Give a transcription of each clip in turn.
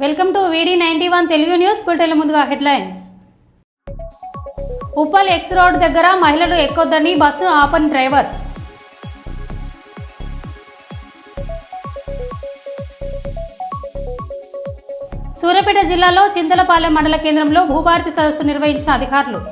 Welcome to VD ninety one Telugu news bulletin ముందుగా headlines. Uppal X road దగ్గర మహిళలు ఎక్కొద్దని బస్సు ఆపని డ్రైవర్. సూర్యాపేట జిల్లాలో చింతలపాలెం మండల కేంద్రంలో భూభారతి సదస్సు నిర్వహించిన అధికారులు.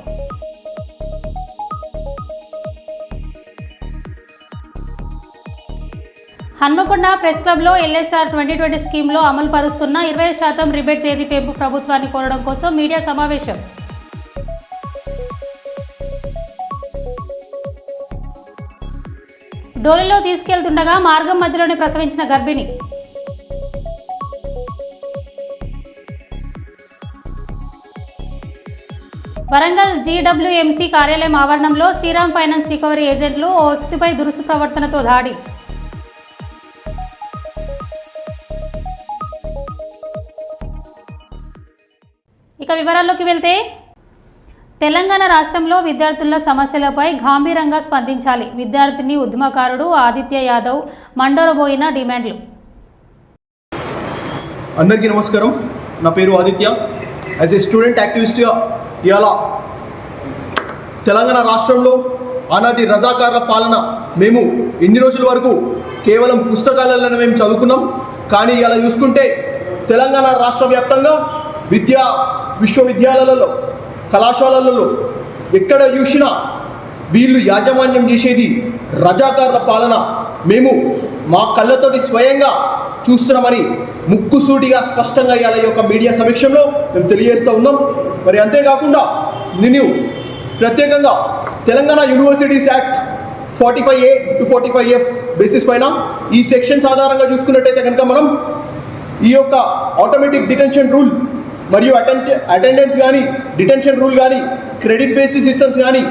హన్మకొండ ప్రెస్ క్లబ్లో ఎల్ఎస్ఆర్ ట్వంటీ ట్వంటీ స్కీమ్లో అమలు పరుస్తున్న ఇరవై శాతం రిబేట్ తేదీ పెంపు ప్రభుత్వాన్ని కోరడం కోసం మీడియా సమావేశం. డోలీలో తీసుకెళ్తుండగా మార్గం మధ్యలోనే ప్రసవించిన గర్భిణి. వరంగల్ జీడబ్ల్యూఎంసీ కార్యాలయం ఆవరణంలో శ్రీరామ్ ఫైనాన్స్ రికవరీ ఏజెంట్లు ఓ వ్యక్తిపై దురుసు ప్రవర్తనతో దాడి. వివరాల్లోకి వెళ్తే తెలంగాణ రాష్ట్రంలో విద్యార్థుల సమస్యలపై గాంభీరంగా స్పందించాలి. విద్యార్థిని ఉద్యమకారుడు ఆదిత్య యాదవ్ మండోరబోయిన డిమాండ్లు. అందరికీ నమస్కారం. నా పేరు ఆదిత్య. యాజ్ ఏ స్టూడెంట్ యాక్టివిస్ట్గా ఇవాళ తెలంగాణ రాష్ట్రంలో ఆనాటి రజాకారుల పాలన మేము ఇన్ని రోజుల వరకు కేవలం పుస్తకాలలో మేము చదువుకున్నాం. కానీ ఇలా చూసుకుంటే తెలంగాణ రాష్ట్ర వ్యాప్తంగా విద్యా విశ్వవిద్యాలయాలలో కళాశాలలలో ఎక్కడ చూసినా వీళ్ళు యాజమాన్యం చేసేది రజాకారుల పాలన. మేము మా కళ్ళతోటి స్వయంగా చూస్తున్నామని ముక్కుసూటిగా స్పష్టంగా అయ్యాల ఈ యొక్క మీడియా సమీక్షంలో. మేము తెలియజేస్తూ ఉన్నాం. మరి అంతేకాకుండా నేను ప్రత్యేకంగా Telangana universities act forty five A to forty five F basis పైన ఈ సెక్షన్స్ ఆధారంగా చూసుకున్నట్టయితే కనుక మనం ఈ యొక్క ఆటోమేటిక్ డిటెన్షన్ రూల్ మరియు అటెండెన్స్ కానీ డిటెన్షన్ రూల్ కానీ క్రెడిట్ బేస్డ్ సిస్టమ్స్ కానీ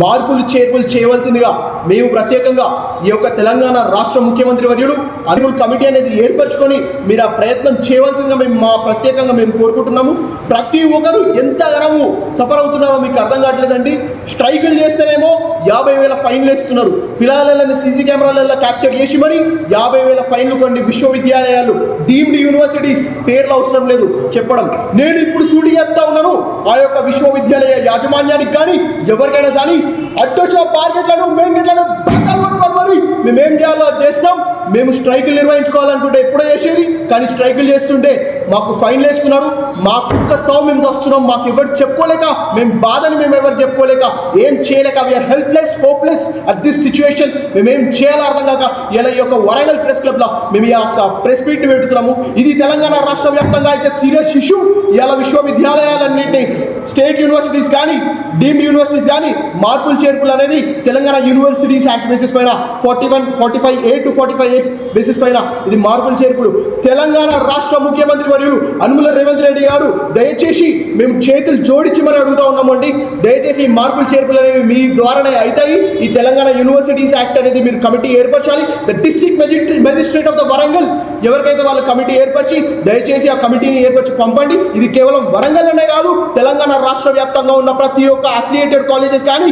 మార్పులు చేర్పులు చేయవలసిందిగా మేము ప్రత్యేకంగా ఈ యొక్క తెలంగాణ రాష్ట్ర ముఖ్యమంత్రి వర్యుడు అనుగుల్ కమిటీ అనేది ఏర్పరచుకొని మీరు ఆ ప్రయత్నం చేయవలసిందిగా మేము మా ప్రత్యేకంగా మేము కోరుకుంటున్నాము. ప్రతి ఒక్కరు ఎంతగానో సఫర్ అవుతున్నారో మీకు అర్థం కావట్లేదండి. స్ట్రైకులు చేస్తేనేమో యాభై వేల ఫైన్లు వేస్తున్నారు. పిల్లలని సీసీ కెమెరాలలో క్యాప్చర్ చేసి మరి యాభై వేల ఫైన్లు కొన్ని విశ్వవిద్యాలయాలు డీమ్డ్ యూనివర్సిటీస్ పేర్లు అవసరం లేదు. చెప్పడం నేను ఇప్పుడు సూటి చెప్తా ఉన్నాను ఆ యొక్క విశ్వవిద్యాలయ యాజమాన్యానికి కానీ ఎవరికైనా కానీ అడ్డొచ్చిన మార్కెట్లను మెయిన్ గేట్లను బట్టలు కొట్టుకొని మరి మేమేం చేయాలో చేస్తాం. మేము స్ట్రైకులు నిర్వహించుకోవాలనుకుంటే ఎప్పుడో చేసేది కానీ స్ట్రైకులు చేస్తుంటే మాకు ఫైన్లు వేస్తున్నారు మా కుక్క సౌ మేము వస్తున్నాం మాకు ఎవరు చెప్పుకోలేక మేము బాధని మేము ఎవరు చెప్పుకోలేక ఏం చేయలేక we are helpless hopeless at this situation మేమేం చేయాలో అర్థం కాక ఇలా ఈ యొక్క వరంగల్ ప్రెస్ క్లబ్లో మేము ఈ యొక్క ప్రెస్ మీట్ పెడుతున్నాము. ఇది తెలంగాణ రాష్ట్ర వ్యాప్తంగా అయితే సీరియస్ ఇష్యూ. ఇలా విశ్వవిద్యాలయాలన్నింటినీ స్టేట్ యూనివర్సిటీస్ కానీ డీమ్డ్ యూనివర్సిటీస్ కానీ మార్పులు చేర్పులు అనేది తెలంగాణ యూనివర్సిటీస్ యాక్ట్ బేసిస్ పైన forty one forty five A to forty five A basis పైన ఇది మార్పులు చేర్పులు. తెలంగాణ రాష్ట్ర ముఖ్యమంత్రి వర్యులు అనుముల రేవంత్ రెడ్డి గారు దయచేసి మేము చేతులు జోడించి మరి అడుగుతా ఉన్నామండి. దయచేసి ఈ మార్పులు చేర్పులు అనేవి మీ ద్వారానే అవుతాయి. ఈ తెలంగాణ యూనివర్సిటీస్ యాక్ట్ అనేది మీరు committee ఏర్పరచాలి. The district magistrate magistrate of the Warangal ఎవరికైతే వాళ్ళ కమిటీ ఏర్పరిచి దయచేసి ఆ కమిటీని ఏర్పరిచి పంపండి. ఇది కేవలం వరంగల్ అనే కాదు తెలంగాణ రాష్ట్ర వ్యాప్తంగా ఉన్న ప్రతి ఒక్క అఫిలియేటెడ్ కాలేజెస్ కానీ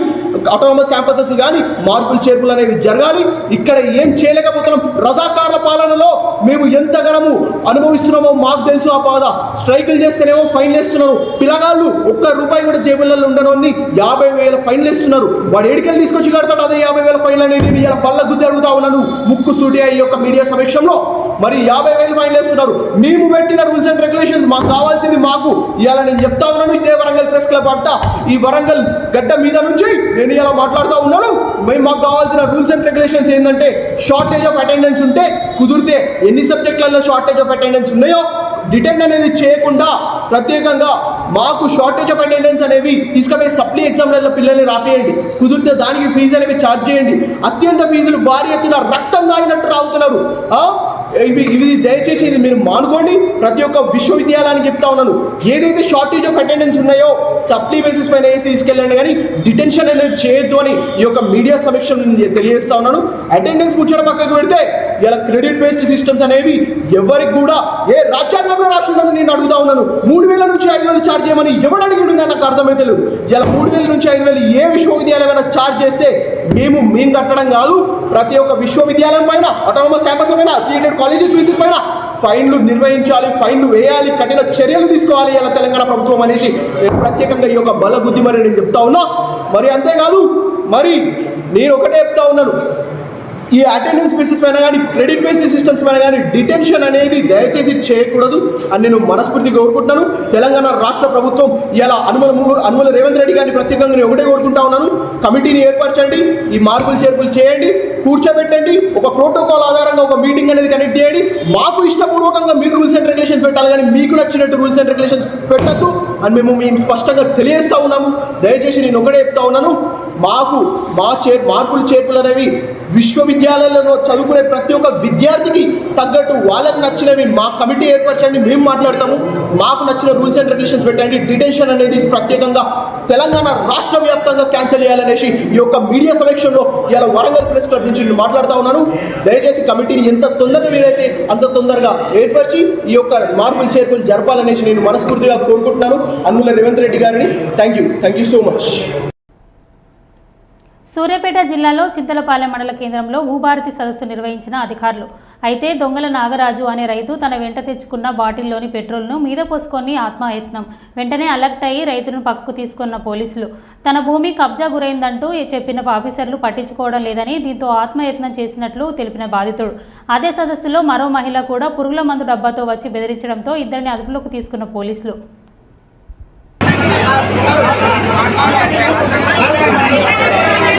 ఆటోనమస్ క్యాంపసెస్ కానీ మార్పులు చేర్పులు అనేవి జరగాలి. ఇక్కడ ఏం చేయలేకపోతున్నాం? రజాకార్ల పాలనలో మేము ఎంతగానము అనుభవిస్తున్నామో మాకు తెలుసు ఆ బాధ. స్ట్రైకులు చేస్తేనేమో ఫైన్ వేస్తున్నారు. పిల్లగాళ్ళు ఒక్క రూపాయి కూడా జేబులలో ఉండనోని యాభై వేల ఫైన్లు వేస్తున్నారు. వాడు ఏడికలు తీసుకొచ్చి కడతాడు అదే యాభై వేల ఫైన్లు అనేది నేను ఇలా బల్ల గుద్ది అడుగుతా ఉన్నాను. ముక్కు సూటి ఈ యొక్క మీడియా సమీక్షంలో. మరి యాభై వేలు ఫైన్లు వేస్తున్నారు. మేము పెట్టిన రూల్స్ అండ్ రెగ్యులేషన్స్ మాకు కావాల్సింది మాకు. ఇలా నేను చెప్తా ఉన్నాను ఇదే వరంగల్ ప్రెస్ క్లబ్ అట్ట ఈ వరంగల్ గడ్డ మీద నుంచి నేను ఇలా మాట్లాడుతూ ఉన్నాను. మేము మాకు కావాల్సిన రూల్స్ అండ్ రెగ్యులేషన్స్ ఏంటంటే షార్టేజ్ ఆఫ్ అటెండ్ అటెండెన్స్ ఉంటే కుదిరితే ఎన్ని సబ్జెక్టులలో షార్టేజ్ ఆఫ్ అటెండెన్స్ ఉన్నాయో రిటర్న్ అనేది చేయకుండా ప్రత్యేకంగా మాకు షార్టేజ్ ఆఫ్ అటెండెన్స్ అనేవి తీసుకుపోయి సప్లీ ఎగ్జామ్లలో పిల్లల్ని రాపేయండి. కుదిరితే దానికి ఫీజు అనేవి ఛార్జ్ చేయండి. అత్యంత ఫీజులు భారీ ఎత్తున రక్తం తాగినట్టు రావుతున్నారు. ఇవి ఇవి దయచేసి ఇది మీరు మానుకోండి. ప్రతి ఒక్క విశ్వవిద్యాలయానికి చెప్తా ఉన్నాను. ఏదైతే షార్టేజ్ ఆఫ్ అటెండెన్స్ ఉన్నాయో సప్లీ బేసిస్ పైన వేసి తీసుకెళ్ళండి కానీ డిటెన్షన్ అనేది చేయొద్దు అని ఈ యొక్క మీడియా సమీక్షను తెలియజేస్తా ఉన్నాను. అటెండెన్స్ కూర్చోడం పక్కకు పెడితే ఇలా క్రెడిట్ బేస్డ్ సిస్టమ్స్ అనేవి ఎవరికి కూడా ఏ రాజ్యాంగంలో రాష్ట్రంలో నేను మూడు వేల నుంచి ఐదు వేలు ఛార్జ్ చేయమని ఎవడు అడిగిడు నాకు అర్థమైతే లేదు. ఇలా మూడు వేల నుంచి ఐదు వేలు ఏ విశ్వవిద్యాలయం ఛార్జ్ చేస్తే మేము మేము కట్టడం కాదు ప్రతి ఒక్క విశ్వవిద్యాలయం పైన అటానమస్ క్యాంపస్ పైన అఫిలియేటెడ్ కాలేజెస్ ఫీసెస్ పైన ఫైన్లు నిర్వహించాలి ఫైన్లు వేయాలి కఠిన చర్యలు తీసుకోవాలి ఇలా తెలంగాణ ప్రభుత్వం అనేసి నేను ప్రత్యేకంగా ఈ యొక్క బల బుద్ధి మరి నేను చెప్తా ఉన్నా. మరి అంతేకాదు మరి నేను ఒకటే చెప్తా ఉన్నాను. ఈ అటెండెన్స్ బేసిస్ పైన కానీ క్రెడిట్ బేసిస్ సిస్టమ్స్ పైన కానీ డిటెన్షన్ అనేది దయచేసి చేయకూడదు అని నేను మనస్ఫూర్తిగా కోరుకుంటున్నాను. తెలంగాణ రాష్ట్ర ప్రభుత్వం ఇలా అనుమల అనుమల రేవంత్ రెడ్డి గారిని ప్రత్యేకంగా నేను ఒకటే కోరుకుంటా ఉన్నాను. కమిటీని ఏర్పరచండి ఈ మార్పులు చేర్పులు చేయండి కూర్చోబెట్టండి ఒక ప్రోటోకాల్ ఆధారంగా ఒక మీటింగ్ అనేది కనెక్ట్ చేయండి. మాకు ఇష్టపూర్వకంగా మీరు రూల్స్ అండ్ రెగ్యులేషన్స్ పెట్టాలి కానీ మీకు నచ్చినట్టు రూల్స్ అండ్ రెగ్యులేషన్స్ పెట్టద్దు అని మేము మేము స్పష్టంగా తెలియజేస్తా ఉన్నాము. దయచేసి నేను ఒకటే చెప్తా ఉన్నాను. మాకు మా చే మార్పులు చేర్పులు అనేవి విశ్వవిద్యాలయాలలో చదువుకునే ప్రతి ఒక్క విద్యార్థికి తగ్గట్టు వాళ్ళకి నచ్చినవి మా కమిటీ ఏర్పరచండి మేము మాట్లాడతాము. మాకు నచ్చిన రూల్స్ అండ్ రెగ్యులేషన్స్ పెట్టండి. డిటెన్షన్ అనేది ప్రత్యేకంగా తెలంగాణ రాష్ట్ర వ్యాప్తంగా క్యాన్సిల్ చేయాలనేసి ఈ యొక్క మీడియా సమీక్షలో ఇలా వరంగల్ ప్రెస్ క్లబ్ నుంచి నేను మాట్లాడుతా ఉన్నాను. దయచేసి కమిటీని ఎంత తొందరగా వీలైతే అంత తొందరగా ఏర్పరిచి ఈ యొక్క మార్పులు చేర్పులు జరపాలనేసి నేను మనస్ఫూర్తిగా కోరుకుంటున్నాను. అన్నుల రేవంత్ రెడ్డి గారిని. Thank you thank you so much. Suryapet జిల్లాలో చింతలపాలెం మండల కేంద్రంలో భూభారతి సదస్సు నిర్వహించిన అధికారులు. అయితే దొంగల నాగరాజు అనే రైతు తన వెంట తెచ్చుకున్న బాటిల్లోని పెట్రోల్ను మీద పోసుకొని ఆత్మయత్నం వెంటనే అలర్ట్ అయ్యి రైతును పక్కకు తీసుకున్న పోలీసులు. తన భూమి కబ్జా గురైందంటూ చెప్పిన ఆఫీసర్లు పట్టించుకోవడం లేదని దీంతో ఆత్మయత్నం చేసినట్లు తెలిపిన బాధితుడు. అదే సదస్సులో మరో మహిళ కూడా పురుగుల మందు డబ్బాతో వచ్చి బెదిరించడంతో ఇద్దరిని అదుపులోకి తీసుకున్న పోలీసులు.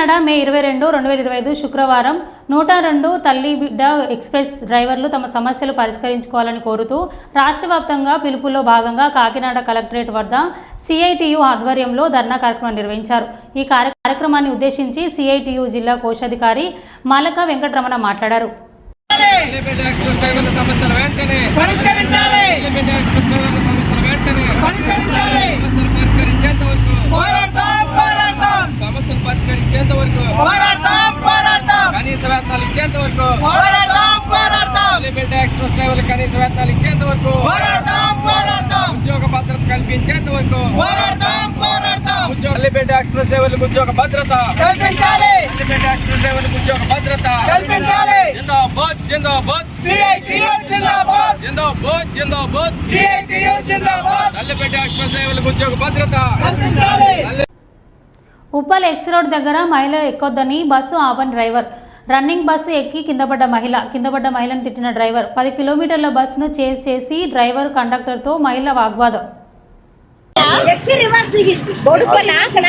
కాకినాడ మే ఇరవై రెండు రెండు వేల ఇరవై ఐదు శుక్రవారం నూట రెండు తల్లి బిడ్డ ఎక్స్ప్రెస్ డ్రైవర్లు తమ సమస్యలు పరిష్కరించుకోవాలని కోరుతూ రాష్ట్ర వ్యాప్తంగా పిలుపులో భాగంగా కాకినాడ కలెక్టరేట్ వద్ద సిఐటియు ఆధ్వర్యంలో ధర్నా కార్యక్రమం నిర్వహించారు. ఈ కార్య- కార్యక్రమాన్ని ఉద్దేశించి సిఐటియు జిల్లా కోశాధికారి మాలక వెంకటరమణ మాట్లాడారు. పరిష్కరించాలి! సమస్యలు పరిష్కరించేంత వరకు? కనీస వేతనాలు ఇచ్చేంత వరకు? ఎలిమెంట్ ఎక్స్ప్రెస్ డ్రైవర్లు కనీస వేతనాలు ఇచ్చేంత వరకు? ఉద్యోగ భద్రత కల్పించేంత వరకు? ఎలిమెంట్ ఎక్స్ప్రెస్ డ్రైవర్లకు ఉద్యోగ భద్రత. కల్పించాలి. ఎలిమెంట్ ఎక్స్ప్రెస్ డ్రైవర్లకు ఉద్యోగ భద్రత. కల్పించాలి. జిందాబాద్ జిందాబాద్. సిఐటియు జిందాబాద్. జిందాబాద్ జిందాబాద్. సిఐటియు జిందాబాద్. తల్లిపేట ఎక్స్ప్రెస్ డ్రైవర్లకు ఉద్యోగ భద్రత. కల్పించాలి. ఉప్పల్ ఎక్స్ రోడ్ దగ్గర మహిళ ఎక్కొద్దని బస్సు ఆపని డ్రైవర్. రన్నింగ్ బస్సు ఎక్కి కింద పడ్డ మహిళ కింద పడ్డ మహిళను తిట్టిన డ్రైవర్. పది కిలోమీటర్ల బస్సును చేసి చేసి డ్రైవర్ కండక్టర్తో మహిళ వాగ్వాదం. ఎక్కి రివర్స్ దిగింది బొడుకోనా అక్కడ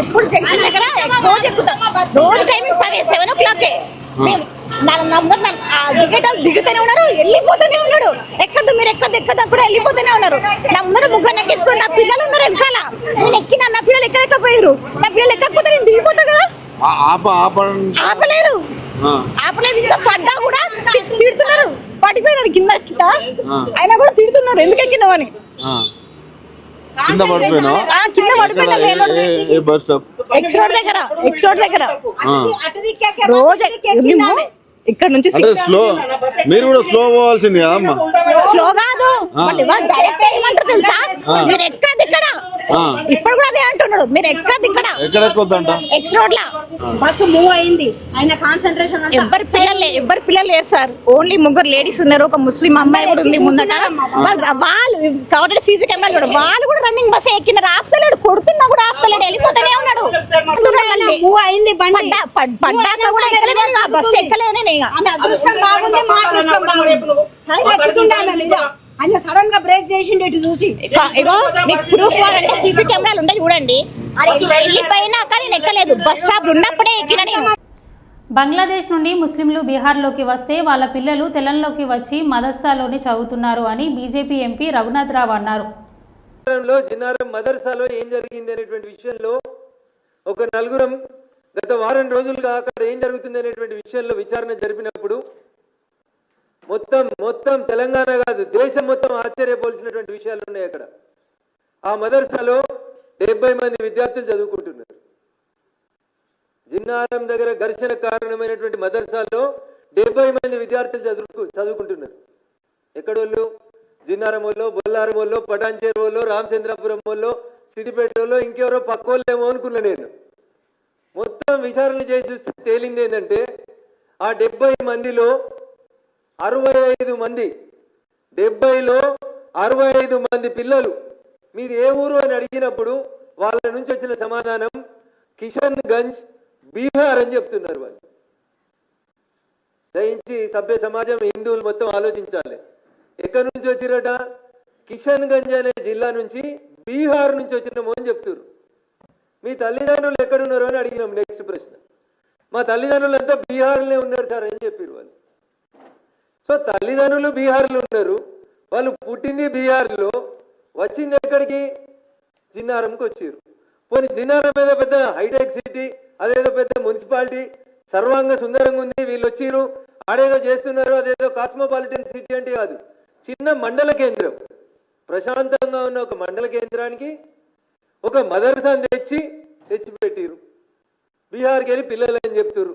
ఎప్పుడు జంక్షన్ దగ్గర? రోజు ఎక్కుతాం. రోజు timing seven seven o'clock. నా నంబర్ టికెట్ దిగుతూనే ఉన్నారు వెళ్ళిపోతూనే ఉన్నాడు. ఎక్కద్దు మీరు ఎక్కద్దు ఎక్కద్దు కూడా వెళ్ళిపోతూనే ఉన్నారు. నా ముందర ముగ్గురు ఎక్కించుకుని నా పిల్లలు ఉన్నారు వెనకాల. నేను ఎక్కిన నా పిల్లలు ఎక్కలేకపోయారు. నా పిల్లలు ఎక్కకపోతే నేను దిగిపోతా కదా? ఆపలేదు. ఆ. ఆపలేదు ఇంకా పడ్డా కూడా తిడుతున్నారు. పడిపోయినాడు కింద కింద. ఆ. అయినా కూడా తిడుతున్నారు. ఎందుకు ఎక్కినావు అని? ఆ. కింద పడిపోయినా కింద ఎక్స్ రోడ్ దగ్గర ఎక్స్ రోడ్ దగ్గర. రోజు ఇక్కడ నుంచి స్లో మీరు కూడా స్లో పోవాల్సింది కదమ్మా స్లో కాదు. డైరెక్ట్ ఏమంటారు తెలుసా? ఆ. మీరు ఎక్కది ఇక్కడ. ఇప్పుడు కూడా అదే అంటున్నాడు. మీరు ఎక్కది ఇక్కడ. ఎక్కడ ఎక్కొద్దంట ఎక్స్ రోడ్ లా బస్సు మూవ్ అయింది. ఆయన కాన్సన్ట్రేషన్ అంతా ఎవరి పిల్లలు ఎవరి పిల్లలు లేరు సార్. ఓన్లీ ముగ్గురు లేడీస్ ఉన్నారు. ఒక ముస్లిం అమ్మాయి కూడా ఉంది ముందట. వాళ్ళు- ఆల్రెడీ సీసీ కెమెరాలు కూడా వాళ్ళు కూడా రన్నింగ్ బస్ ఎక్కినారు. ఆపుతలేడు కొడుతున్నా కూడా ఆపుతలేడు. వెళ్ళిపోతూనే ఉన్నాడు. మూవ్ అయింది పడ్డాక కూడా ఎక్కలేను ఆ బస్సు ఎక్కలేను ఆమె అదృష్టం బాగుంది మా అదృష్టం బాగుంది. ఆయన సడన్గా బ్రేక్ చేసిండు ఇటు చూసి. ఇక- ఇగో మీకు ప్రూఫ్ అంటే సీసీ కెమెరాలు ఉంటాయి చూడండి. వెళ్ళిపోయినాక నేను ఎక్కలేదు బస్ స్టాప్ ఉన్నప్పుడే ఎక్కిన నేను. బంగ్లాదేశ్ నుండి ముస్లింలు బీహార్లోకి వస్తే వాళ్ళ పిల్లలు తెలంలోకి వచ్చి మదర్సాలోని చదువుతున్నారు అని బీజేపీ ఎంపీ రఘునాథ్ రావు అన్నారు. లో జిన్నారం మదర్సాలో ఏం జరిగింది అనేటువంటి విషయంలో ఒక నలుగురం గత వారం రోజులుగా అక్కడ ఏం జరుగుతుంది అనేటువంటి విషయంలో విచారణ జరిపినప్పుడు మొత్తం మొత్తం తెలంగాణ కాదు దేశం మొత్తం ఆశ్చర్యపోల్సినటువంటి విషయాలు ఉన్నాయి అక్కడ. ఆ మదర్సాలో డెబ్బై మంది విద్యార్థులు చదువుకుంటున్నారు. జిన్నారం దగ్గర ఘర్షణ కారణమైనటువంటి మదర్సాలో డెబ్బై మంది విద్యార్థులు చదువుకు చదువుకుంటున్నారు. ఎక్కడోళ్ళు? జిన్నారం వాళ్ళు బొల్లారం వాళ్ళు పటాన్చేరు వాళ్ళు రామచంద్రపురం వాళ్ళు సిద్దిపేటలో వాళ్ళు ఇంకెవరో పక్కోళ్ళేమో అనుకున్నా నేను. మొత్తం విచారణ చేసి చూస్తే తేలింది ఏంటంటే ఆ డెబ్బై మందిలో అరవై ఐదు మంది. డెబ్బైలో అరవై ఐదు మంది పిల్లలు. మీది ఏ ఊరు అని అడిగినప్పుడు వాళ్ళ నుంచి వచ్చిన సమాధానం కిషన్ గంజ్ బీహార్ అని చెప్తున్నారు వాళ్ళు. దయించి సభ్య సమాజం హిందువులు మొత్తం ఆలోచించాలి. ఎక్కడి నుంచి వచ్చిరట? కిషన్ గంజ్ అనే జిల్లా నుంచి బీహార్ నుంచి వచ్చినాము అని చెప్తున్నారు మీ తల్లిదండ్రులు ఎక్కడున్నారు అని అడిగినాం. నెక్స్ట్ ప్రశ్న. మా తల్లిదండ్రులు అంతా బీహార్లోనే ఉన్నారు సార్ అని చెప్పారు వాళ్ళు. తల్లిదండ్రులు బీహార్లో ఉన్నారు. వాళ్ళు పుట్టింది బీహార్లో వచ్చింది ఎక్కడికి? జిన్నారంకి వచ్చారు. పోనీ జిన్నారం మీద పెద్ద హైటెక్ సిటీ అదేదో పెద్ద మున్సిపాలిటీ సర్వాంగ సుందరంగా ఉంది వీళ్ళు వచ్చిరు ఆడేదో చేస్తున్నారు అదేదో కాస్మోపాలిటన్ సిటీ అంటే కాదు. చిన్న మండల కేంద్రం. ప్రశాంతంగా ఉన్న ఒక మండల కేంద్రానికి ఒక మదర్సాన్ని తెచ్చి తెచ్చిపెట్టిరు బీహార్కి వెళ్ళి పిల్లలు అని చెప్తారు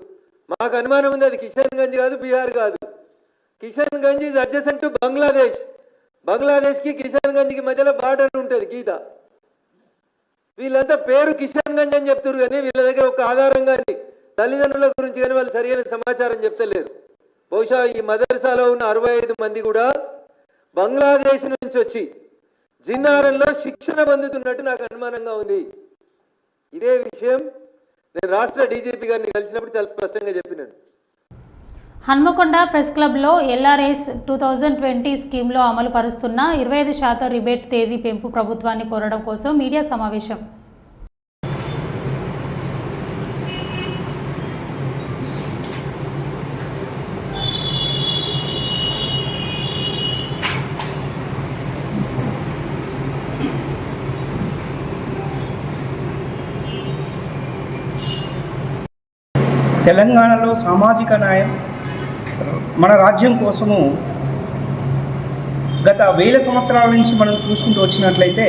మాకు అనుమానం ఉంది అది కిషన్ గంజ్ కాదు బీహార్ కాదు. Kishanganj is adjacent to Bangladesh బంగ్లాదేశ్కి Kishan గంజ్కి మధ్యలో బార్డర్ ఉంటుంది గీత. వీళ్ళంతా పేరు కిషన్ గంజ్ అని చెప్తారు కానీ వీళ్ళ దగ్గర ఒక ఆధారం కానీ తల్లిదండ్రుల గురించి కానీ వాళ్ళు సరైన సమాచారం చెప్తలేరు. బహుశా ఈ మదర్సాలో ఉన్న అరవై ఐదు మంది కూడా బంగ్లాదేశ్ నుంచి వచ్చి జిన్నారంలో శిక్షణ పొందుతున్నట్టు నాకు అనుమానంగా ఉంది. ఇదే విషయం నేను రాష్ట్ర డీజీపీ గారిని కలిసినప్పుడు చాలా స్పష్టంగా చెప్పినాను. హన్మకొండ ప్రెస్ క్లబ్లో ఎల్ఆర్ఎస్ టూ థౌజండ్ ట్వంటీ స్కీమ్లో అమలు పరుస్తున్న ఇరవై ఐదు శాతం రిబేట్ తేదీ పెంపు ప్రభుత్వాన్ని కోరడం కోసం మీడియా సమావేశం. తెలంగాణలో సామాజిక న్యాయం మన రాజ్యం కోసము గత వేల సంవత్సరాల నుంచి మనం చూసుకుంటూ వచ్చినట్లయితే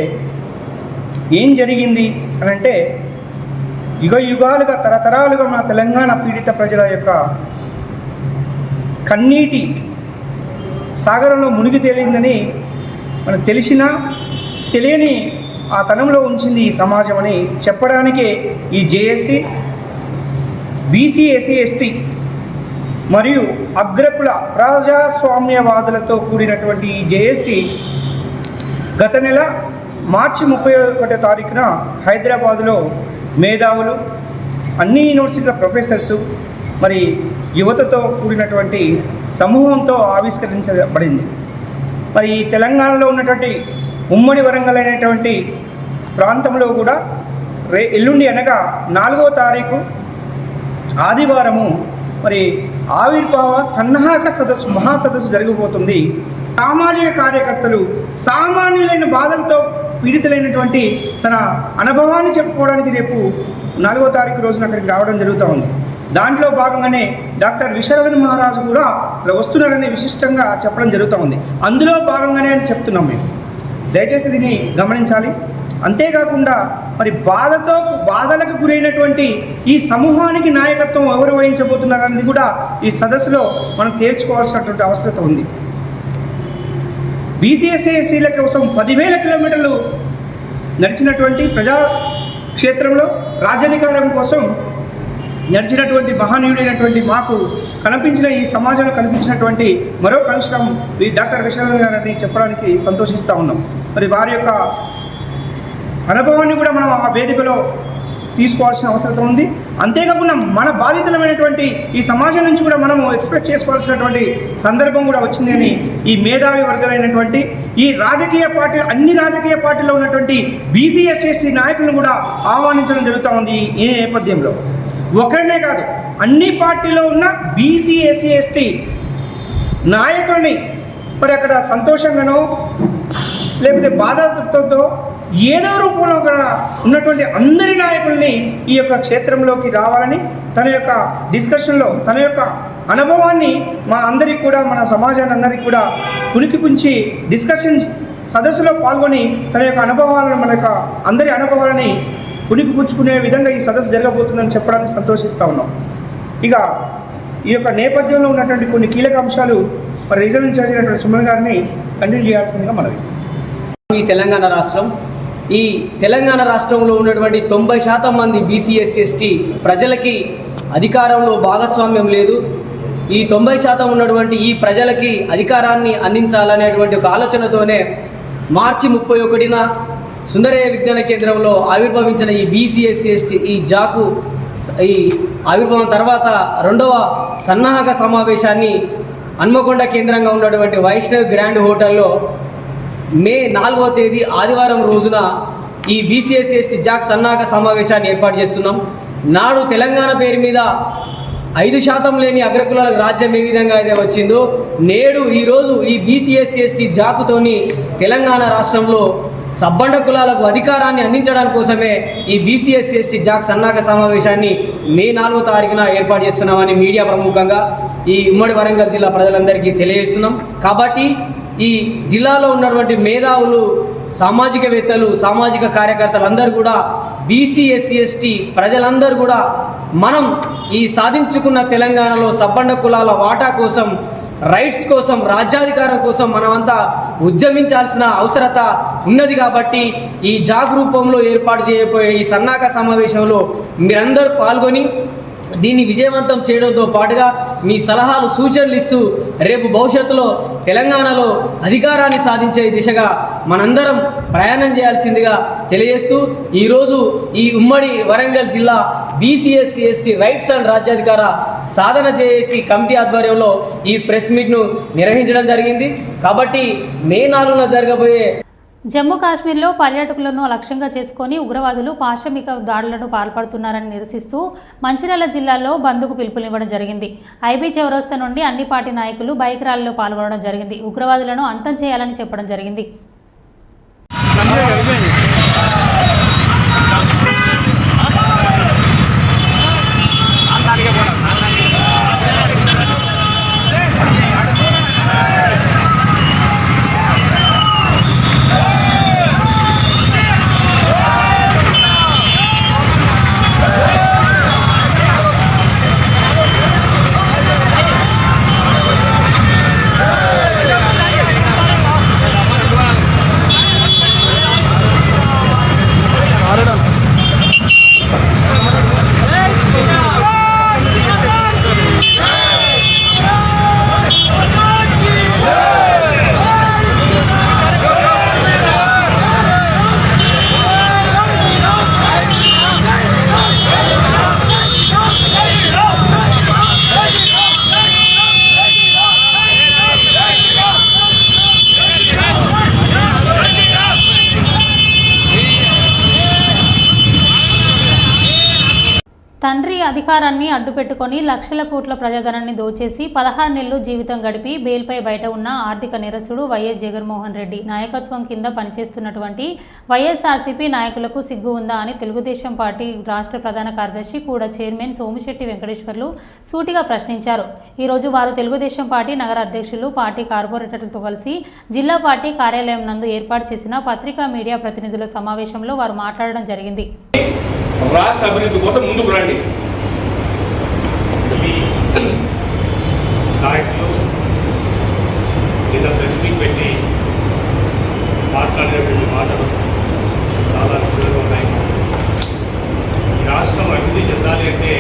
ఏం జరిగింది అని అంటే యుగ యుగాలుగా తరతరాలుగా మన తెలంగాణ పీడిత ప్రజల యొక్క కన్నీటి సాగరంలో మునిగి తేలిందని మనకు తెలిసినా తెలియని ఆ తనంలో ఉంచింది ఈ సమాజం అని చెప్పడానికే ఈ జేఏసీ బీసీ ఎస్సీ ఎస్టీ మరియు అగ్రకుల ప్రజాస్వామ్యవాదులతో కూడినటువంటి ఈ జేఏసీ గత నెల మార్చి ముప్పై ఒకటో తారీఖున హైదరాబాదులో మేధావులు అన్ని యూనివర్సిటీల ప్రొఫెసర్సు మరి యువతతో కూడినటువంటి సమూహంతో ఆవిష్కరించబడింది. మరి ఈ తెలంగాణలో ఉన్నటువంటి ఉమ్మడి వరంగల్ అనేటువంటి ప్రాంతంలో కూడా రే ఎల్లుండి అనగా నాలుగో తారీఖు ఆదివారము మరి ఆవిర్భావ సన్నాహక సదస్సు మహాసదస్సు జరగబోతుంది. సామాజిక కార్యకర్తలు సామాన్యులైన బాధలతో పీడితులైనటువంటి తన అనుభవాన్ని చెప్పుకోవడానికి రేపు నాలుగో తారీఖు రోజున అక్కడికి రావడం జరుగుతూ ఉంది. దాంట్లో భాగంగానే డాక్టర్ విశ్వనాథన్ మహారాజు కూడా ఇలా వస్తున్నారని విశిష్టంగా చెప్పడం జరుగుతూ ఉంది. అందులో భాగంగానే అని చెప్తున్నాం మేము. దయచేసి దీన్ని గమనించాలి. అంతేకాకుండా మరి బాధతో బాధలకు గురైనటువంటి ఈ సమూహానికి నాయకత్వం ఎవరు వహించబోతున్నారు అనేది కూడా ఈ సదస్సులో మనం తేల్చుకోవాల్సినటువంటి అవసరం ఉంది. బీసీఎస్ఏసీల కోసం పదివేల కిలోమీటర్లు నడిచినటువంటి ప్రజా క్షేత్రంలో రాజ్యాధికారం కోసం నడిచినటువంటి మహానీయుడైనటువంటి మాకు కనిపించిన ఈ సమాజంలో కనిపించినటువంటి మరో కనిష్టం ఈ డాక్టర్ విశ్వనాథ్ గారిని చెప్పడానికి సంతోషిస్తూ ఉన్నాం. మరి వారి యొక్క అనుభవాన్ని కూడా మనం ఆ వేదికలో తీసుకోవాల్సిన అవసరం ఉంది. అంతేకాకుండా మన బాధితులమైనటువంటి ఈ సమాజం నుంచి కూడా మనము ఎక్స్ప్రెస్ చేసుకోవాల్సినటువంటి సందర్భం కూడా వచ్చింది అని ఈ మేధావి వర్గాలైనటువంటి ఈ రాజకీయ పార్టీ అన్ని రాజకీయ పార్టీలో ఉన్నటువంటి బీసీఎస్ఎస్సీ నాయకులను కూడా ఆహ్వానించడం జరుగుతూ ఉంది ఈ నేపథ్యంలో. ఒకరినే కాదు అన్ని పార్టీలో ఉన్న బీసీఎస్సీ ఎస్టీ నాయకుడిని మరి అక్కడ సంతోషంగానో లేకపోతే బాధతో ఏదో రూపంలో ఉన్నటువంటి అందరి నాయకుల్ని ఈ యొక్క క్షేత్రంలోకి రావాలని తన యొక్క డిస్కషన్లో తన యొక్క అనుభవాన్ని మా అందరికీ కూడా మన సమాజాన్ని అందరికీ కూడా పుణికిపుంచి డిస్కషన్ సదస్సులో పాల్గొని తన యొక్క అనుభవాలను మన యొక్క అందరి అనుభవాలని పుణికిపుచ్చుకునే విధంగా ఈ సదస్సు జరగబోతుందని చెప్పడానికి సంతోషిస్తూ ఉన్నాం. ఇక ఈ యొక్క నేపథ్యంలో ఉన్నటువంటి కొన్ని కీలక అంశాలు మరి రిజర్వ్ ఇన్ఛార్జ్ అయినటువంటి సుమన్ గారిని కంటిన్యూ చేయాల్సిందిగా మనవి. ఈ తెలంగాణ రాష్ట్రం. ఈ తెలంగాణ రాష్ట్రంలో ఉన్నటువంటి తొంభై శాతం మంది బీసీఎస్ ఎస్టీ ప్రజలకి అధికారంలో భాగస్వామ్యం లేదు. ఈ తొంభై శాతం ఉన్నటువంటి ఈ ప్రజలకి అధికారాన్ని అందించాలనేటువంటి ఒక ఆలోచనతోనే మార్చి ముప్పై ఒకటిన సుందరయ్య విజ్ఞాన కేంద్రంలో ఆవిర్భవించిన ఈ బీసీఎస్ ఎస్టీ ఈ జాకు ఈ ఆవిర్భావం తర్వాత రెండవ సన్నాహక సమావేశాన్ని హన్మకొండ కేంద్రంగా ఉన్నటువంటి వైష్ణవ్ గ్రాండ్ హోటల్లో మే నాలుగవ తేదీ ఆదివారం రోజున ఈ బీసీఎస్ ఎస్టీ జాక్ సన్నాహక సమావేశాన్ని ఏర్పాటు చేస్తున్నాం. నాడు తెలంగాణ పేరు మీద ఐదు శాతం లేని అగ్రకులాలకు రాజ్యం ఏ విధంగా అయితే వచ్చిందో నేడు ఈరోజు ఈ బీసీఎస్ ఎస్టీ జాకుతోని తెలంగాణ రాష్ట్రంలో సబ్బండ కులాలకు అధికారాన్ని అందించడానికి కోసమే ఈ బీసీఎస్ఎస్టీ జాక్ సన్నాహక సమావేశాన్ని మే నాలుగో తారీఖున ఏర్పాటు చేస్తున్నామని మీడియా ప్రముఖంగా ఈ ఉమ్మడి వరంగల్ జిల్లా ప్రజలందరికీ తెలియజేస్తున్నాం. కాబట్టి ఈ జిల్లాలో ఉన్నటువంటి మేధావులు సామాజికవేత్తలు సామాజిక కార్యకర్తలు అందరూ కూడా బీసీ ఎస్సీ ఎస్టీ ప్రజలందరూ కూడా మనం ఈ సాధించుకున్న తెలంగాణలో సబ్బండ కులాల వాటా కోసం రైట్స్ కోసం రాజ్యాధికారం కోసం మనమంతా ఉద్యమించాల్సిన అవసరత ఉన్నది కాబట్టి ఈ జాగ్ రూపంలో ఏర్పాటు చేయబోయే ఈ సన్నాక సమావేశంలో మీరందరూ పాల్గొని దీన్ని విజయవంతం చేయడంతో పాటుగా మీ సలహాలు సూచనలు ఇస్తూ రేపు భవిష్యత్తులో తెలంగాణలో అధికారాన్ని సాధించే దిశగా మనందరం ప్రయాణం చేయాల్సిందిగా తెలియజేస్తూ ఈరోజు ఈ ఉమ్మడి వరంగల్ జిల్లా బీసీఎస్సీ ఎస్టీ రైట్స్ అండ్ రాజ్యాధికార సాధన చేసి కమిటీ ఆధ్వర్యంలో ఈ ప్రెస్ మీట్ను నిర్వహించడం జరిగింది. కాబట్టి మే నాలుగున జరగబోయే జమ్మూ కాశ్మీర్లో పర్యాటకులను లక్ష్యంగా చేసుకొని ఉగ్రవాదులు పాశమిక దాడులను పాల్పడుతున్నారని నిరసిస్తూ మంచిర్యాల జిల్లాలో బంద్కు పిలుపునివ్వడం జరిగింది. ఐబీ చౌరస్తా నుండి అన్ని పార్టీ నాయకులు బైక్ ర్యాలీలో పాల్గొనడం జరిగింది. ఉగ్రవాదులను అంతం చేయాలని చెప్పడం జరిగింది. పెట్టుకొని లక్షల కోట్ల ప్రజాధనాన్ని దోచేసి పదహారు నెలలు జీవితం గడిపి బెయిల్పై బయట ఉన్న ఆర్థిక నిరసుడు వైఎస్ జగన్మోహన్ రెడ్డి. నాయకత్వం కింద పనిచేస్తున్నటువంటి వైఎస్ఆర్సీపీ నాయకులకు సిగ్గు ఉందా అని తెలుగుదేశం పార్టీ రాష్ట్ర ప్రధాన కార్యదర్శి కూడా చైర్మన్ సోమిశెట్టి వెంకటేశ్వర్లు సూటిగా ప్రశ్నించారు. ఈరోజు వారు తెలుగుదేశం పార్టీ నగర అధ్యక్షులు పార్టీ కార్పొరేటర్లతో కలిసి జిల్లా పార్టీ కార్యాలయం నందు ఏర్పాటు చేసిన పత్రికా మీడియా ప్రతినిధుల సమావేశంలో వారు మాట్లాడడం జరిగింది. రాష్ట్ర అభివృద్ధి కోసం ముందుకు రండి. నాయకులు నిన్న ప్రెస్ మీట్ పెట్టి మాట్లాడేటువంటి మాటలు చాలా అనుకూలంగా ఉన్నాయి. ఈ రాష్ట్రం అభివృద్ధి చెందాలి అంటే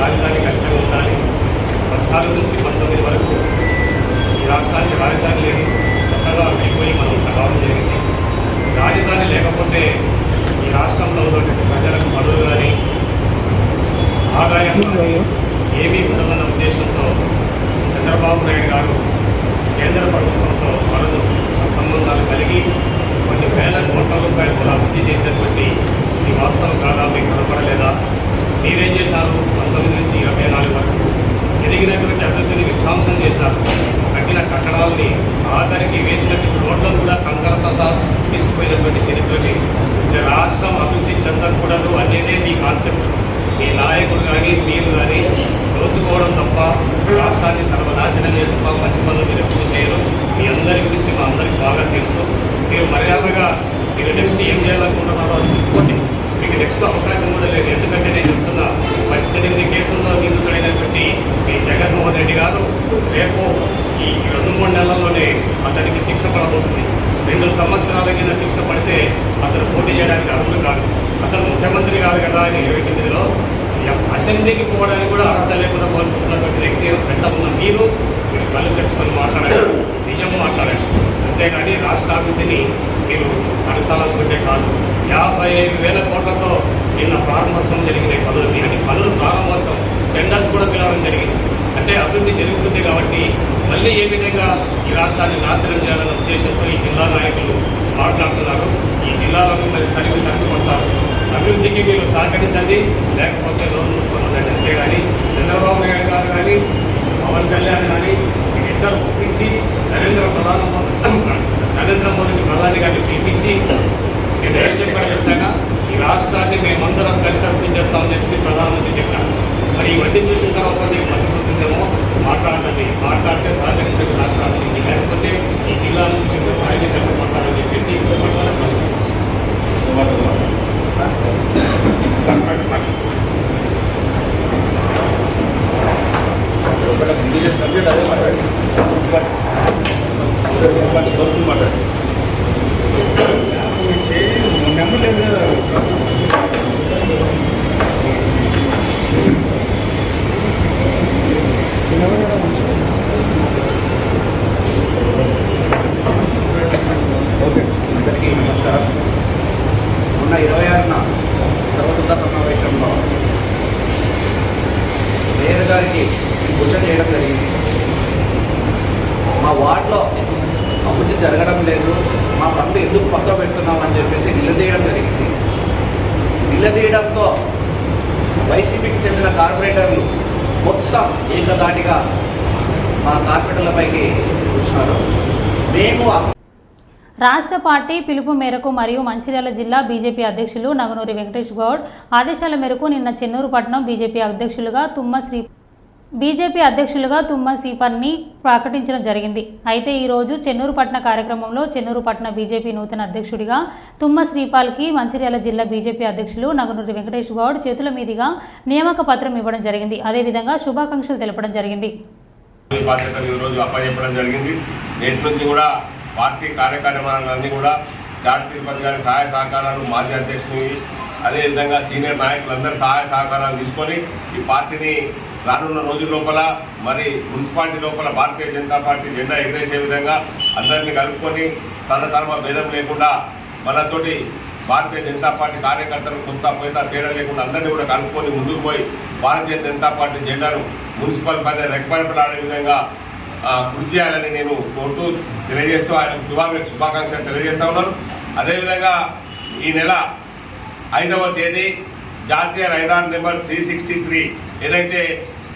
రాజధాని కష్టంగా ఉండాలి. పద్నాలుగు నుంచి పంతొమ్మిది వరకు ఈ రాష్ట్రానికి రాజధాని లేదు కొత్తగా వెళ్ళిపోయి మనం ప్రభావం కావడం జరిగింది రాజధాని లేకపోతే ఈ రాష్ట్రంలో ఉన్నటువంటి ప్రజలకు పనులు కానీ ఆదాయం కానీ ఏమీ ఉండదన్న ఉద్దేశంతో చంద్రబాబు నాయుడు గారు కేంద్ర ప్రభుత్వంతో మరొక సంబంధాలు కలిగి కొన్ని వేల కోట్ల రూపాయలు అభివృద్ధి చేసేటువంటి ఈ వాస్తవం కాదా మీకు కనపడలేదా మీరేం చేశారు పంతొమ్మిది నుంచి ఇరవై మర్చిపోయినటువంటి చరిత్రని ఈ రాష్ట్రం అభివృద్ధి చెందకూడదు అనేదే మీ కాన్సెప్ట్ మీ నాయకులు కానీ మీరు కానీ దోచుకోవడం తప్ప రాష్ట్రాన్ని సర్వనాశనమే తప్ప మంచి పనులు మీరు ఎప్పుడు చేయరు మీ అందరి గురించి మా అందరికి బాగా తెలుసు మీరు మర్యాదగా మీరు నెక్స్ట్ ఏం చేయాలనుకుంటున్నారో అది చెప్పుకోండి మీకు నెక్స్ట్ అవకాశం కూడా లేదు ఎందుకంటే నేను చెప్తున్నా పద్దెనిమిది కేసుల్లో నిందితుడైనటువంటి మీ జగన్మోహన్ రెడ్డి గారు రేపు ఈ రెండు మూడు నెలల్లోనే అతనికి శిక్ష పడబోతుంది రెండు సంవత్సరాల కింద శిక్ష పడితే అతను పోటీ చేయడానికి అర్హులు కాదు అసలు ముఖ్యమంత్రి కాదు కదా ఆయన ఇరవై తొమ్మిదిలో. అసెంబ్లీకి పోవడానికి కూడా అర్హత లేకుండా కోల్పోతున్నటువంటి వ్యక్తి పెద్ద ఉన్న మీరు మీరు కళ్ళు తెచ్చుకొని మాట్లాడండి. నిజం మాట్లాడండి. అంతేగాని రాష్ట్ర అభివృద్ధిని మీరు కొనసాగాలనుకుంటే కాదు. యాభై ఐదు వేల కోట్లతో నిన్న ప్రారంభోత్సవం జరిగినాయి పనులు అంటే పనులు ప్రారంభోత్సవం. టెండర్స్ కూడా పిలవడం జరిగింది. అంటే అభివృద్ధి జరుగుతుంది కాబట్టి మళ్ళీ ఏ విధంగా ఈ రాష్ట్రాన్ని నాశనం చేయాలన్న ఉద్దేశంతో ఈ జిల్లా నాయకులు మాట్లాడుతున్నారు. ఈ జిల్లాలను మరి తరిగి తరిగి కొడతారు. అభివృద్ధికి మీరు సహకరించండి. లేకపోతే లోన్ చూసుకొని ఉండండి అంతేగాని చంద్రబాబు నాయుడు గారు కానీ పవన్ కళ్యాణ్ కానీ ఇద్దరు ఒప్పించి నరేంద్ర ప్రధాన నరేంద్ర మోదీని ప్రధాని గారిని పిలిపించి నేను ఏం చెప్పాను తెలిసాక ఈ రాష్ట్రాన్ని మేమందరం కలిసి అభివృద్ధి చేస్తామని చెప్పి ప్రధానమంత్రి చెప్పారు. మరి ఇవన్నీ చూసిన తర్వాత మీకు మద్దతుందేమో మాట్లాడండి మాట్లాడితే సహకరించండి రాష్ట్రానికి లేకపోతే ఈ జిల్లా నుంచి మీరు స్థాయిని తగ్గిపోతారని చెప్పేసి అందరికీ నమస్కారం మొన్న ఇరవై ఆరున సర్వసిద్ధ సమావేశంలో మేయర్ గారికి క్వశ్చన్ చేయడం జరిగింది. మా వార్డులో అభివృద్ధి జరగడం లేదు. మా పనులు ఎందుకు పక్క పెడుతున్నాం అని చెప్పేసి నిలదీయడం జరిగింది. నిలదీయడంతో వైసీపీకి చెందిన కార్పొరేటర్లు మొత్తం ఏకదాటిగా మా కార్పొరేటర్లపైకి వచ్చినారు మేము రాష్ట్ర పార్టీ పిలుపు మేరకు మరియు మంచిర్యాల జిల్లా బీజేపీ అధ్యక్షులు నగనూరి వెంకటేష్ గౌడ్ ఆదేశాల మేరకు నిన్న చెన్నూరు పట్టణం బీజేపీ అధ్యక్షులుగా తుమ్మ శ్రీ బీజేపీ అధ్యక్షులుగా తుమ్మ సీపర్ని ప్రకటించడం జరిగింది. అయితే ఈరోజు చెన్నూరు పట్టణ కార్యక్రమంలో చెన్నూరు పట్టణ బీజేపీ నూతన అధ్యక్షుడిగా తుమ్మ శ్రీపాల్కి మంచిర్యాల జిల్లా బీజేపీ అధ్యక్షులు నగనూరి వెంకటేష్ గౌడ్ చేతుల మీదుగా నియామక పత్రం ఇవ్వడం జరిగింది. అదేవిధంగా శుభాకాంక్షలు తెలపడం జరిగింది. జరిగింది. నేటి నుంచి కూడా పార్టీ కార్యక్రమాలన్నీ కూడా జాటి తిరుపతి గారి సహాయ సహకారాలు మాజీ అధ్యక్షుని అదేవిధంగా సీనియర్ నాయకులందరి సహాయ సహకారాలు తీసుకొని ఈ పార్టీని రానున్న రోజుల లోపల మరి మున్సిపాలిటీ లోపల భారతీయ జనతా పార్టీ జెండా ఎగరేసే విధంగా అందరినీ కలుపుకొని తన తన భేదం లేకుండా మనతోటి భారతీయ జనతా పార్టీ కార్యకర్తలు కొత్త పోయిత తేడా లేకుండా అందరినీ కూడా కలుపుకొని ముందుకు పోయి భారతీయ జనతా పార్టీ జెండాను మున్సిపల్ పదే రెక్కపరపలాడే విధంగా కృషి చేయాలని నేను కోరుతూ తెలియజేస్తూ ఆయన శుభాభి శుభాకాంక్షలు తెలియజేస్తా ఉన్నాను. అదేవిధంగా ఈ నెల ఐదవ తేదీ జాతీయ రహదారి నెంబర్ త్రీ సిక్స్టీ త్రీ ఏదైతే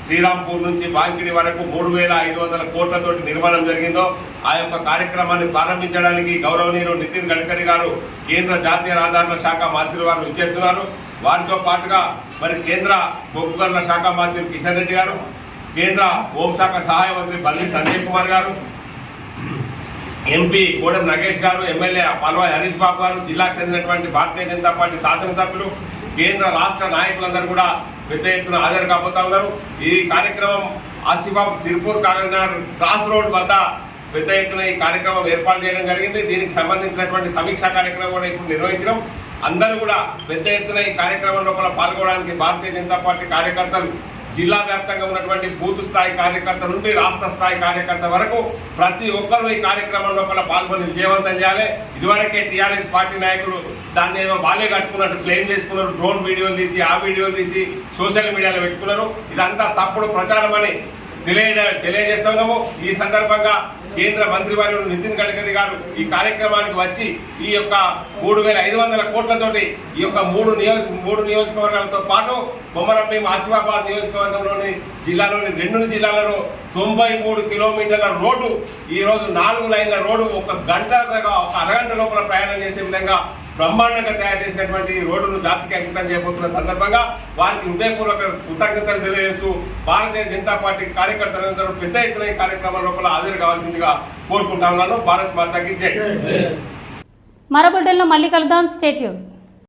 శ్రీరాంపూర్ నుంచి బాంకిడి వరకు మూడు వేల ఐదు వందల కోట్లతోటి నిర్మాణం జరిగిందో ఆ యొక్క కార్యక్రమాన్ని ప్రారంభించడానికి గౌరవనీయులు నితిన్ గడ్కరీ గారు కేంద్ర జాతీయ రహదారుల శాఖ మంత్రి వారు విచ్చేస్తున్నారు. వారితో పాటుగా మరి కేంద్ర బొగ్గు శాఖ మంత్రి కిషన్ రెడ్డి గారు కేంద్ర హోంశాఖ సహాయ మంత్రి బండి సంజయ్ కుమార్ గారు ఎంపీ కోడెం నగేష్ గారు ఎమ్మెల్యే పల్వాయి హరీష్ బాబు గారు జిల్లాకు చెందినటువంటి భారతీయ జనతా పార్టీ శాసనసభ్యులు కేంద్ర రాష్ట్ర నాయకులందరూ కూడా పెద్ద ఎత్తున హాజరు కాబోతా ఉన్నారు. ఈ కార్యక్రమం ఆసిఫాబ్ సిర్పూర్ కాగజ్నగర్ క్రాస్ రోడ్ వద్ద పెద్ద ఎత్తున ఈ కార్యక్రమం ఏర్పాటు చేయడం జరిగింది. దీనికి సంబంధించినటువంటి సమీక్షా కార్యక్రమం కూడా ఇప్పుడు నిర్వహించడం అందరూ కూడా పెద్ద ఎత్తున ఈ కార్యక్రమం లోపల పాల్గొనడానికి భారతీయ జనతా పార్టీ కార్యకర్తలు జిల్లా వ్యాప్తంగా ఉన్నటువంటి బూత్ స్థాయి కార్యకర్త నుండి రాష్ట్ర స్థాయి కార్యకర్త వరకు ప్రతి ఒక్కరూ ఈ కార్యక్రమం లోపల పాల్గొని విజయవంతం చేయాలి. ఇదివరకే టీఆర్ఎస్ పార్టీ నాయకులు దాన్ని ఏదో వాళ్ళే కట్టుకున్నట్టు క్లెయిమ్ చేసుకున్నారు. డ్రోన్ వీడియోలు తీసి ఆ వీడియోలు తీసి సోషల్ మీడియాలో పెట్టుకున్నారు. ఇదంతా తప్పుడు ప్రచారం అని తెలియ తెలియజేస్తున్నాము. ఈ సందర్భంగా కేంద్ర మంత్రివర్యులు నితిన్ గడ్కరీ గారు ఈ కార్యక్రమానికి వచ్చి ఈ యొక్క మూడు వేల ఐదు వందల కోట్లతోటి ఈ యొక్క మూడు నియోజక మూడు నియోజకవర్గాలతో పాటు బొమ్మరంభీం ఆసిఫాబాద్ నియోజకవర్గంలోని జిల్లాలోని రెండు జిల్లాలలో తొంభై మూడు కిలోమీటర్ల రోడ్డు ఈరోజు నాలుగు లైన్ల రోడ్డు ఒక గంట ఒక అరగంట లోపల ప్రయాణం చేసే విధంగా బ్రహ్మాండంగా తయారు చేసినటువంటి రోడ్డును జాతికి అంకితం చేయబోతున్న సందర్భంగా వారికి హృదయపూర్వక కృతజ్ఞతలు తెలియజేస్తూ భారతీయ జనతా పార్టీ కార్యకర్తలందరూ పెద్ద ఎత్తున ఈ కార్యక్రమం లోపల హాజరు కావాల్సిందిగా కోరుకుంటా ఉన్నాను. భారత్ మాతాకి జై. మరో బులెటిన్లో మళ్ళీ కలుద్దాం. స్టేట్యూ